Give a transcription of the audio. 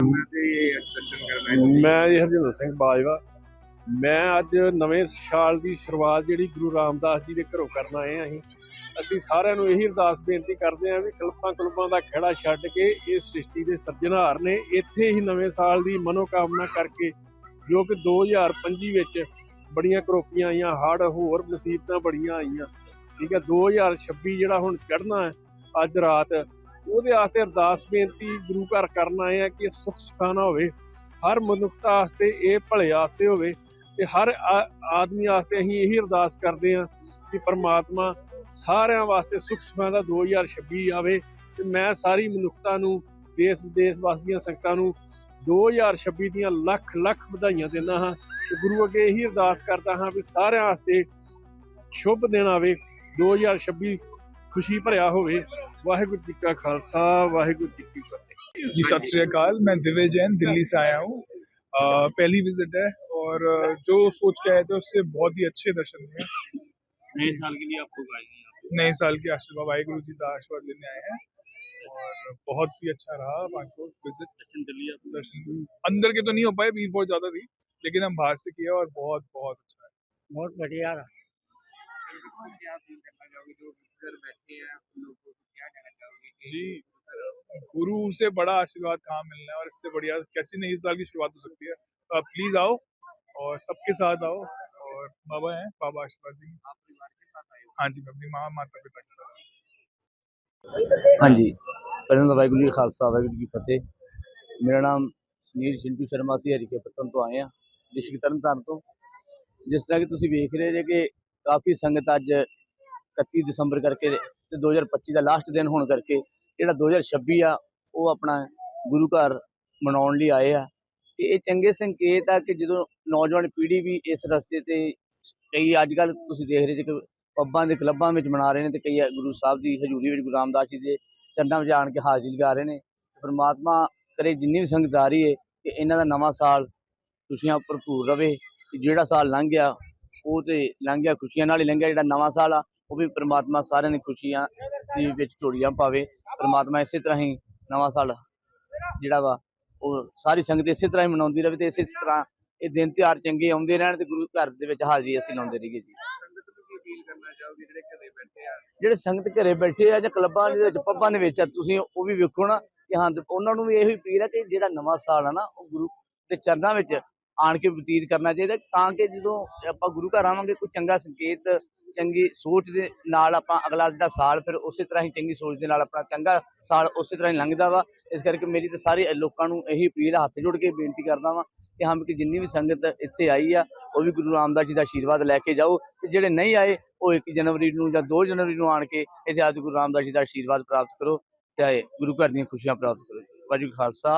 ਦਰਸ਼ਨ ਕਰਨ ਆਏ ਤੁਸੀਂ ਮੈਂ ਜੀ ਹਰਜਿੰਦਰ ਸਿੰਘ ਬਾਜਵਾ। ਮੈਂ ਅੱਜ ਨਵੇਂ ਸਾਲ ਦੀ ਸ਼ੁਰੂਆਤ ਜਿਹੜੀ ਗੁਰੂ ਰਾਮਦਾਸ ਜੀ ਦੇ ਘਰੋਂ ਕਰਨ ਆਏ ਹਾਂ ਅਸੀਂ। ਅਸੀਂ ਸਾਰਿਆਂ ਨੂੰ ਇਹੀ ਅਰਦਾਸ ਬੇਨਤੀ ਕਰਦੇ ਹਾਂ ਵੀ ਕਲਪਾਂ ਕਲਪਾਂ ਦਾ ਖੇੜਾ ਛੱਡ ਕੇ ਇਸ ਸ੍ਰਿਸ਼ਟੀ ਦੇ ਸਿਰਜਣਹਾਰ ਨੇ। ਇੱਥੇ ਹੀ ਨਵੇਂ ਸਾਲ ਦੀ ਮਨੋਕਾਮਨਾ ਕਰਕੇ ਜੋ ਕਿ 2025 ਵਿੱਚ ਬੜੀਆਂ ਕਰੋਪੀਆਂ ਆਈਆਂ, ਹੜ੍ਹ ਹੋਰ ਮੁਸੀਬਤਾਂ ਬੜੀਆਂ ਆਈਆਂ। ਠੀਕ ਹੈ 2026 ਜਿਹੜਾ ਹੁਣ ਚੜਨਾ ਹੈ, ਅੱਜ ਰਾਤ ਉਹਦੇ ਵਾਸਤੇ ਅਰਦਾਸ ਬੇਨਤੀ ਗੁਰੂ ਘਰ ਕਰਨ ਆਏ ਆ ਕਿ ਸੁਖ ਸੁਖਾਨਾ ਹੋਵੇ, ਹਰ ਮਨੁੱਖਤਾ ਵਾਸਤੇ ਇਹ ਭਲੇ ਵਾਸਤੇ ਹੋਵੇ ਤੇ ਹਰ ਆਦਮੀ ਵਾਸਤੇ ਅਸੀਂ ਇਹੀ ਅਰਦਾਸ ਕਰਦੇ ਹਾਂ ਕਿ ਪਰਮਾਤਮਾ ਸਾਰਿਆਂ ਵਾਸਤੇ ਸੁਖ ਸੁਖਾਂ ਦਾ 2026 ਆਵੇ ਤੇ ਮੈਂ ਸਾਰੀ ਮਨੁੱਖਤਾ ਨੂੰ, ਦੇਸ਼ ਵਿਦੇਸ਼ ਵਸਦੀਆਂ ਸੰਗਤਾਂ ਨੂੰ 2026 ਦੀਆਂ ਲੱਖ ਲੱਖ ਵਧਾਈਆਂ ਦਿੰਦਾ ਹਾਂ ਤੇ ਗੁਰੂ ਅੱਗੇ ਇਹੀ ਅਰਦਾਸ ਕਰਦਾ ਹਾਂ ਵੀ ਸਾਰਿਆਂ ਵਾਸਤੇ ਸ਼ੁਭ ਦਿਨ ਆਵੇ 2026 ਖੁਸ਼ੀ ਭਰਿਆ ਹੋਵੇ। ਵਾਹਿਗੁਰੂ ਜੀ ਕਾ ਖਾਲਸਾ ਵਾਹਿਗੁਰੂ ਜੀ ਕੀ ਫਤਿਹ जी सत श्री अकाल मैं दिव्य जैन दिल्ली से आया हूँ अ, पहली विजिट है और अ, जो सोच के आए थे उससे बहुत ही अच्छे दर्शन हुए नए साल के लिए आपको गाइड नए साल के आशीर्वाद वाहिगुरु जी का आशीर्वाद लेने आए हैं और बहुत ही अच्छा रहा वहाँ को विजिट दर्शन कर लिया आपने? दर्शन अंदर के तो नहीं हो पाए भीड़ बहुत ज्यादा थी लेकिन हम बाहर से किया और बहुत बहुत अच्छा है बहुत बढ़िया रहा जी गुरु से बड़ा आशीर्वाद कहाँ मिलना है और इससे बढ़िया कैसी नई साल की शुरुआत हो सकती है तो आप प्लीज आओ और सबके साथ आओ और बाबा हैं बाबा आशीर्वाद देंगे हाँ जी मैं अपनी माँ माता पिता के साथ आया। ਹਾਂਜੀ ਪਹਿਲਾਂ ਤਾਂ ਵਾਹਿਗੁਰੂ ਜੀ ਕਾ ਖਾਲਸਾ ਵਾਹਿਗੁਰੂ ਜੀ ਕੀ ਫਤਿਹ ਮੇਰਾ ਨਾਮ ਸੁਨੀਲ ਸ਼ਿੰਟੂ ਸ਼ਰਮਾ ਸੀ ਹਰੀਕੇ ਪੱਤਨ ਤੋਂ ਆਏ ਆ ਡਿਸਟ੍ਰਿਕਟ ਤਰਨਤਾਰਨ ਤੋਂ ਜਿਸ ਤਰ੍ਹਾਂ ਕਿ ਤੁਸੀਂ ਵੇਖ ਰਹੇ ਜੇ ਕਿ ਕਾਫੀ ਸੰਗਤ ਅੱਜ 31 ਦਸੰਬਰ ਕਰਕੇ ਤੇ 2025 ਦਾ ਲਾਸਟ ਦਿਨ ਹੋਣ ਕਰਕੇ ਜਿਹੜਾ 2026 ਆ, ਉਹ ਆਪਣਾ ਗੁਰੂ ਘਰ ਮਨਾਉਣ ਲਈ ਆਏ ਆ। ਤੇ ਇਹ ਚੰਗੇ ਸੰਕੇਤ ਆ ਕਿ ਜਦੋਂ ਨੌਜਵਾਨ ਪੀੜ੍ਹੀ ਵੀ ਇਸ ਰਸਤੇ ਤੇ ਕਈ ਅੱਜ ਕੱਲ ਤੁਸੀਂ ਦੇਖ ਰਹੇ ਜੇ ਕਿ ਪੱਬਾਂ ਦੇ ਕਲੱਬਾਂ ਵਿੱਚ ਮਨਾ ਰਹੇ ਨੇ ਤੇ ਕਈ ਗੁਰੂ ਸਾਹਿਬ ਦੀ ਹਜ਼ੂਰੀ ਵਿੱਚ ਗੁਰੂ ਰਾਮਦਾਸ ਜੀ ਦੇ ਚਰਨਾਂ ਵਿੱਚ ਆਣ ਕੇ ਹਾਜ਼ਰੀ ਲਗਾ ਰਹੇ ਨੇ। ਪਰਮਾਤਮਾ ਕਰੇ ਜਿੰਨੀ ਵੀ ਸੰਗਤ ਆ ਰਹੀ ਹੈ ਕਿ ਇਹਨਾਂ ਦਾ ਨਵਾਂ ਸਾਲ ਖੁਸ਼ੀਆਂ ਭਰਪੂਰ ਰਵੇ ਜਿਹੜਾ ਸਾਲ ਲੰਘ ਗਿਆ ਉਹ ਤੇ ਲੰਘ ਗਿਆ ਖੁਸ਼ੀਆਂ ਨਾਲ ਹੀ ਲੰਘਿਆ ਜਿਹੜਾ ਨਵਾਂ ਸਾਲ ਆ, ਉਹ ਵੀ ਪਰਮਾਤਮਾ ਸਾਰਿਆਂ ਦੀ ਖੁਸ਼ੀਆਂ ਦੇ ਵਿੱਚ ਝੋਲੀਆਂ ਪਾਵੇ। ਪਰਮਾਤਮਾ ਇਸੇ ਤਰ੍ਹਾਂ ਹੀ ਨਵਾਂ ਸਾਲ ਜਿਹੜਾ ਵਾ, ਉਹ ਸਾਰੀ ਸੰਗਤ ਇਸੇ ਤਰ੍ਹਾਂ ਹੀ ਮਨਾਉਂਦੀ ਰਹੇ ਤੇ ਇਸੇ ਤਰ੍ਹਾਂ ਇਹ ਦਿਨ ਤਿਉਹਾਰ ਚੰਗੇ ਆਉਂਦੇ ਰਹਿਣ ਤੇ ਗੁਰੂ ਘਰ ਦੇ ਵਿੱਚ ਹਾਜ਼ਰੀ ਅਸੀਂ ਲਾਉਂਦੇ ਰਹੀਏ ਜੀ। ਜਿਹੜੇ ਸੰਗਤ ਘਰੇ ਬੈਠੇ ਆ ਜਾਂ ਕਲੱਬਾਂ ਦੇ ਵਿੱਚ, ਪੱਬਾਂ ਦੇ ਵਿੱਚ ਆ, ਤੁਸੀਂ ਉਹ ਵੀ ਵੇਖੋ ਨਾ ਕਿ ਹਾਂ ਉਹਨਾਂ ਨੂੰ ਵੀ ਇਹੋ ਹੀ ਅਪੀਲ ਹੈ ਕਿ ਜਿਹੜਾ ਨਵਾਂ ਸਾਲ ਆ ਨਾ, ਉਹ ਗੁਰੂ ਦੇ ਚਰਨਾਂ ਵਿੱਚ ਆਣ ਕੇ ਬਤੀਤ ਕਰਨਾ ਚਾਹੀਦਾ ਤਾਂ ਕਿ ਜਦੋਂ ਆਪਾਂ ਗੁਰੂ ਘਰ ਆਵਾਂਗੇ, ਕੋਈ ਚੰਗਾ ਸੰਕੇਤ, ਚੰਗੀ ਸੋਚ ਦੇ ਨਾਲ ਆਪਾਂ ਅਗਲਾ ਜਿਹੜਾ ਸਾਲ ਫਿਰ ਉਸੇ ਤਰ੍ਹਾਂ ਹੀ ਚੰਗੀ ਸੋਚ ਦੇ ਨਾਲ ਆਪਣਾ ਚੰਗਾ ਸਾਲ ਉਸੇ ਤਰ੍ਹਾਂ ਹੀ ਲੰਘਦਾ ਵਾ। ਇਸ ਕਰਕੇ ਮੇਰੀ ਤੇ ਸਾਰੇ ਲੋਕਾਂ ਨੂੰ ਇਹੀ ਅਪੀਲ ਹੱਥ ਜੋੜ ਕੇ ਬੇਨਤੀ ਕਰਦਾ ਵਾਂ ਕਿ ਹਾਂ ਕਿ ਜਿੰਨੀ ਵੀ ਸੰਗਤ ਇੱਥੇ ਆਈ ਆ, ਉਹ ਵੀ ਗੁਰੂ ਰਾਮਦਾਸ ਜੀ ਦਾ ਆਸ਼ੀਰਵਾਦ ਲੈ ਕੇ ਜਾਓ ਤੇ ਜਿਹੜੇ ਨਹੀਂ ਆਏ, ਉਹ 1 ਜਨਵਰੀ ਨੂੰ ਜਾਂ 2 ਜਨਵਰੀ ਨੂੰ ਆਣ ਕੇ ਇੱਥੇ ਆਦਿ ਗੁਰੂ ਰਾਮਦਾਸ ਜੀ ਦਾ ਆਸ਼ੀਰਵਾਦ ਪ੍ਰਾਪਤ ਕਰੋ ਤੇ ਗੁਰੂ ਘਰ ਦੀਆਂ ਖੁਸ਼ੀਆਂ ਪ੍ਰਾਪਤ ਕਰੋ। ਵਾਹਿਗੁਰੂ ਖਾਲਸਾ।